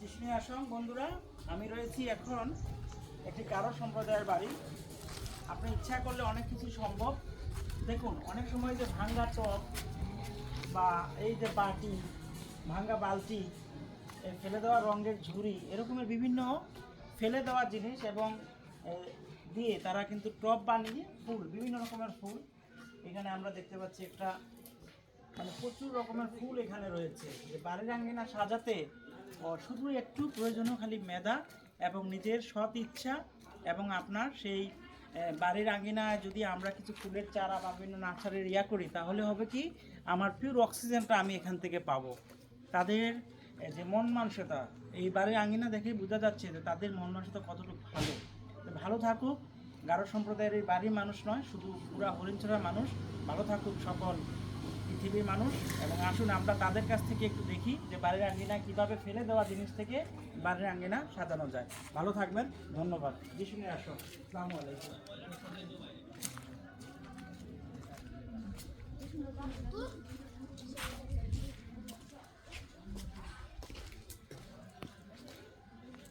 যিশুনি আসং বন্ধুরা, আমি রয়েছি এখন একটি কারও সম্প্রদায়ের বাড়ি। আপনি ইচ্ছা করলে অনেক কিছু সম্ভব। দেখুন, অনেক সময় যে ভাঙ্গা টপ বা এই যে বাটি, ভাঙ্গা বালতি ফেলে দেওয়া রঙের ঝুড়ি, এরকমের বিভিন্ন ফেলে দেওয়া জিনিস এবং দিয়ে তারা কিন্তু টপ বানিয়ে ফুল, বিভিন্ন রকমের ফুল। এখানে আমরা দেখতে পাচ্ছি একটা মানে প্রচুর রকমের ফুল এখানে রয়েছে। যে বাড়ির আঙ্গিনা সাজাতে শুধু একটু প্রয়োজনীয় খালি মেধা এবং নিজের সৎ ইচ্ছা এবং আপনার সেই বাড়ির আঙ্গিনায় যদি আমরা কিছু ফুলের চারা বা বিভিন্ন নার্সারির ইয়া করি, তাহলে হবে কি, আমার পিওর অক্সিজেনটা আমি এখান থেকে পাবো। তাদের যে মন মানসতা এই বাড়ির আঙিনা দেখেই বোঝা যাচ্ছে যে তাদের মন মানসতা কতটুকু ভালো। ভালো থাকুক গারো সম্প্রদায়ের এই বাড়ির মানুষ নয়, শুধু পুরা হরিণছড়া মানুষ, ভালো থাকুক সকল। পৃথিবীর মানুষ এবং আসুন আমরা তাদের কাছ থেকে একটু দেখি যে বাড়ির আঙ্গিনা কীভাবে ফেলে দেওয়া জিনিস থেকে বাড়ির আঙ্গিনা সাজানো যায়। ভালো থাকবেন, ধন্যবাদ। যিশুনে আসো। আসসালামু আলাইকুম।